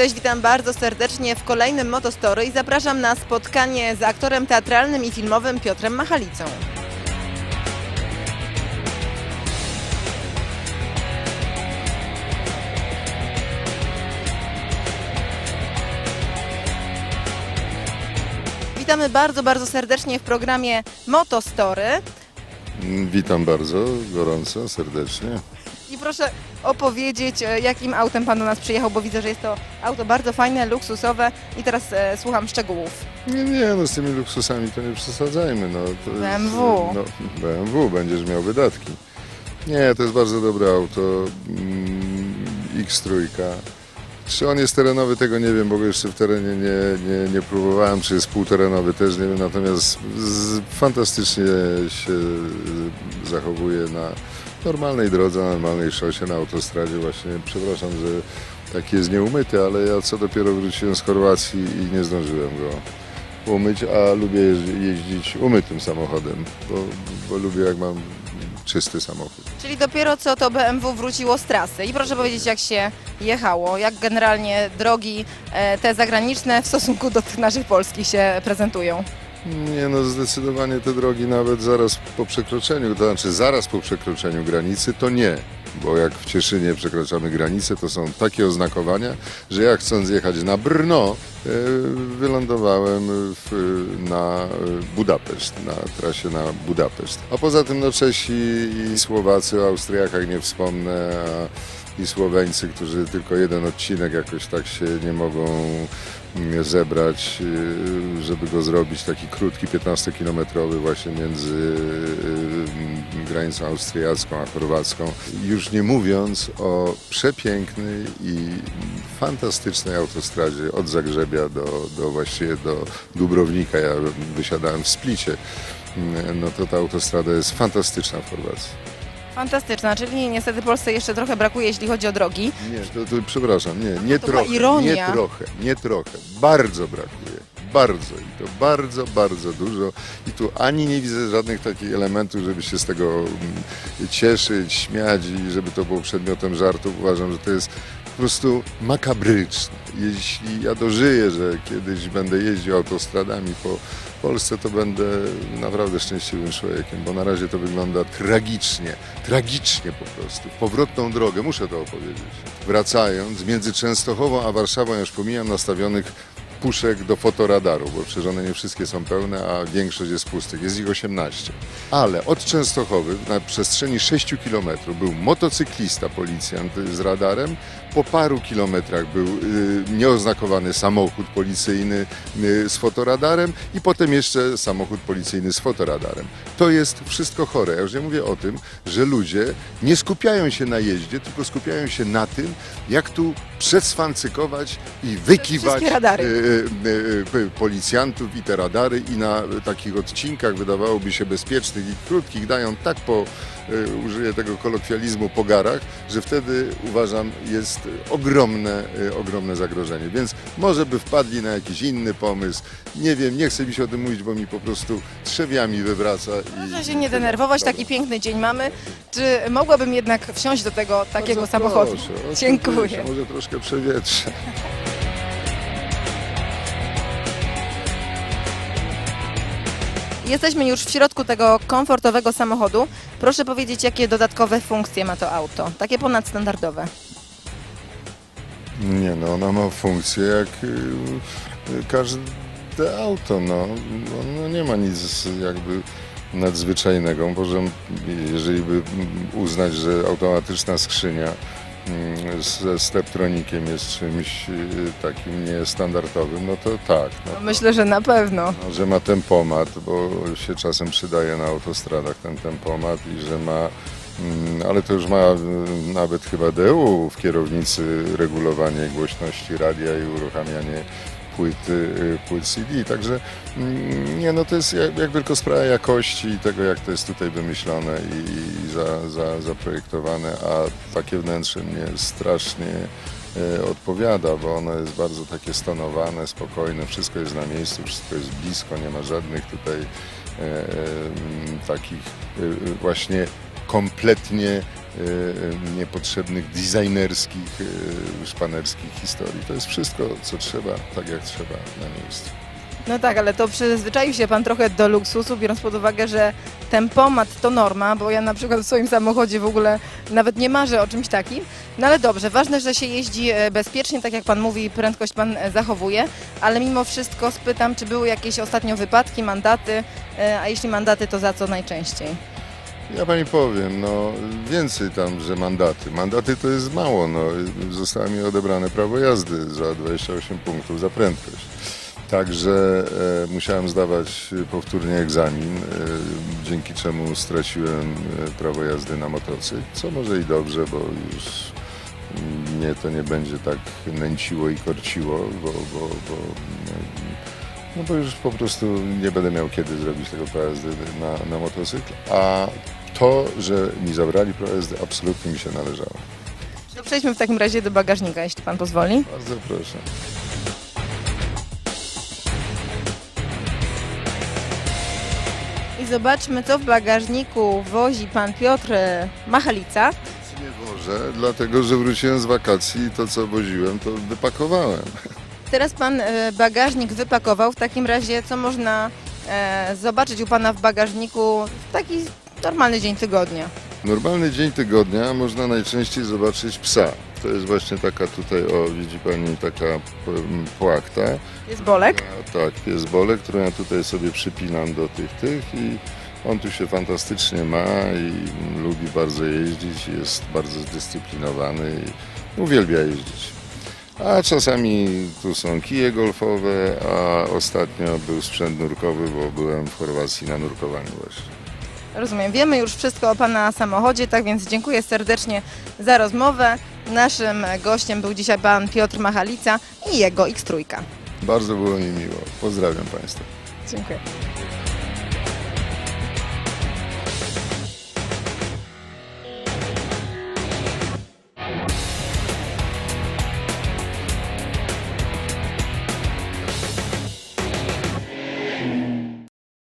Cześć, witam bardzo serdecznie w kolejnym Motostory i zapraszam na spotkanie z aktorem teatralnym i filmowym Piotrem Machalicą. Witamy bardzo, bardzo serdecznie w programie Motostory. Witam bardzo gorąco, serdecznie. I proszę opowiedzieć, e, jakim autem Pan do nas przyjechał, bo widzę, że jest to auto bardzo fajne, luksusowe i teraz e, słucham szczegółów. Nie, nie, no z tymi luksusami to nie przesadzajmy. No, to jest, BMW. no, BMW, będziesz miał wydatki. Nie, to jest bardzo dobre auto. Mm, X3. Czy on jest terenowy, tego nie wiem, bo go jeszcze w terenie nie, nie, nie próbowałem. Czy jest półterenowy, też nie wiem. Natomiast z, fantastycznie się zachowuje na normalnej drodze, na normalnej szosie, na autostradzie. Właśnie, przepraszam, że taki jest nieumyty, ale ja co dopiero wróciłem z Chorwacji i nie zdążyłem go umyć, a lubię jeździ- jeździć umytym samochodem, bo, bo lubię jak mam czysty samochód. Czyli dopiero co to BMW wróciło z trasy. I proszę powiedzieć, jak się jechało, jak generalnie drogi e, te zagraniczne w stosunku do tych naszych polskich się prezentują. Nie no, zdecydowanie te drogi nawet zaraz po przekroczeniu, to znaczy zaraz po przekroczeniu granicy to nie. Bo jak w Cieszynie przekraczamy granicę, to są takie oznakowania, że ja chcąc jechać na Brno, e, wylądowałem w, na Budapeszt, na trasie na Budapeszt. A poza tym no Czesi i Słowacy, o Austriakach nie wspomnę, a i Słoweńcy, którzy tylko jeden odcinek jakoś tak się nie mogą mm, zebrać, y, żeby go zrobić taki krótki, 15-kilometrowy właśnie między y, granicą austriacką a chorwacką. Już nie mówiąc o przepięknej i fantastycznej autostradzie od Zagrzebia do, do właściwie do Dubrownika. Ja wysiadałem w Splicie. Mm, No to ta autostrada jest fantastyczna w Chorwacji. Fantastyczna, czyli niestety Polsce jeszcze trochę brakuje, jeśli chodzi o drogi. Nie, to, to, przepraszam, nie, nie to była trochę, ironia. nie trochę, nie trochę, bardzo brakuje, bardzo i to bardzo, bardzo dużo i tu ani nie widzę żadnych takich elementów, żeby się z tego mm, cieszyć, śmiać i żeby to było przedmiotem żartów. Uważam, że to jest prostu makabryczne. Jeśli ja dożyję, że kiedyś będę jeździł autostradami po Polsce, to będę naprawdę szczęśliwym człowiekiem, bo na razie to wygląda tragicznie, tragicznie po prostu. Powrotną drogę, muszę to opowiedzieć. Wracając, między Częstochową a Warszawą, już pomijam nastawionych puszek do fotoradaru, bo przecież one nie wszystkie są pełne, a większość jest pustych. Jest ich 18. Ale od Częstochowy na przestrzeni 6 km był motocyklista, policjant z radarem. Po paru kilometrach był y, nieoznakowany samochód policyjny y, z fotoradarem i potem jeszcze samochód policyjny z fotoradarem. To jest wszystko chore. Ja już nie mówię o tym, że ludzie nie skupiają się na jeździe, tylko skupiają się na tym, jak tu przesfancykować i wykiwać y, y, y, policjantów i te radary i na takich odcinkach wydawałoby się bezpiecznych i krótkich dają tak po, użyję tego kolokwializmu, po garach, że wtedy uważam jest ogromne, ogromne zagrożenie. Więc może by wpadli na jakiś inny pomysł. Nie wiem, nie chcę mi się o tym mówić, bo mi po prostu trzewiami wywraca. I... Proszę się nie denerwować, taki piękny dzień mamy. Czy mogłabym jednak wsiąść do tego takiego Bardzo samochodu? proszę, Dziękuję. Może troszkę przewietrze. Jesteśmy już w środku tego komfortowego samochodu. Proszę powiedzieć, jakie dodatkowe funkcje ma to auto, takie ponadstandardowe. Nie no, ona ma funkcję jak y, y, każde auto, no. no. Nie ma nic jakby nadzwyczajnego. Może jeżeli by uznać, że automatyczna skrzynia ze steptronikiem jest czymś y, takim niestandardowym, no to tak. No, No, myślę, że na pewno. no, że ma tempomat, bo się czasem przydaje na autostradach ten tempomat i że ma, mm, ale to już ma y, nawet chyba DU w kierownicy regulowanie głośności radia i uruchamianie płyt, y, płyt CD, także mm, nie no to jest jak, jak tylko sprawa jakości i tego jak to jest tutaj wymyślone i, i za, za, zaprojektowane, a takie wnętrze mnie strasznie e, odpowiada, bo ono jest bardzo takie stonowane, spokojne, wszystko jest na miejscu, wszystko jest blisko, nie ma żadnych tutaj e, em, takich e, właśnie kompletnie e, niepotrzebnych, designerskich, e, szpanerskich historii. To jest wszystko, co trzeba, tak jak trzeba na miejscu. No tak, ale to przyzwyczaił się Pan trochę do luksusu, biorąc pod uwagę, że tempomat to norma, bo ja na przykład w swoim samochodzie w ogóle nawet nie marzę o czymś takim. No ale dobrze, ważne, że się jeździ e, bezpiecznie, tak jak Pan mówi, prędkość Pan e, zachowuje, ale mimo wszystko spytam, czy były jakieś ostatnio wypadki, mandaty, e, a jeśli mandaty, to za co najczęściej? Ja pani powiem, no więcej tam, że mandaty. Mandaty to jest mało, no. Zostało mi odebrane prawo jazdy za 28 punktów za prędkość. Także e, musiałem zdawać powtórnie egzamin, e, dzięki czemu straciłem e, prawo jazdy na motocykl, co może i dobrze, bo już mnie to nie będzie tak nęciło i korciło, bo, bo, bo, no bo już po prostu nie będę miał kiedy zrobić tego prawa jazdy na, na motocykl, a to, że mi zabrali jazdy absolutnie mi się należało. To przejdźmy w takim razie do bagażnika, jeśli Pan pozwoli. Bardzo proszę. I zobaczmy, co w bagażniku wozi Pan Piotr Machalica. Nic nie wożę, dlatego że wróciłem z wakacji i to co woziłem to wypakowałem. Teraz Pan e, bagażnik wypakował. W takim razie, co można e, zobaczyć u Pana w bagażniku w taki normalny dzień tygodnia? Normalny dzień tygodnia można najczęściej zobaczyć psa. To jest właśnie taka tutaj, o widzi pani, taka mm, płachta. Jest Bolek. A, tak, pies Bolek, którą ja tutaj sobie przypinam do tych tych i on tu się fantastycznie ma i lubi bardzo jeździć, jest bardzo zdyscyplinowany i uwielbia jeździć. A czasami tu są kije golfowe, a ostatnio był sprzęt nurkowy, bo byłem w Chorwacji na nurkowaniu właśnie. Rozumiem. Wiemy już wszystko o Pana samochodzie, tak więc dziękuję serdecznie za rozmowę. Naszym gościem był dzisiaj Pan Piotr Machalica i jego X3. Bardzo było mi miło. Pozdrawiam Państwa. Dziękuję.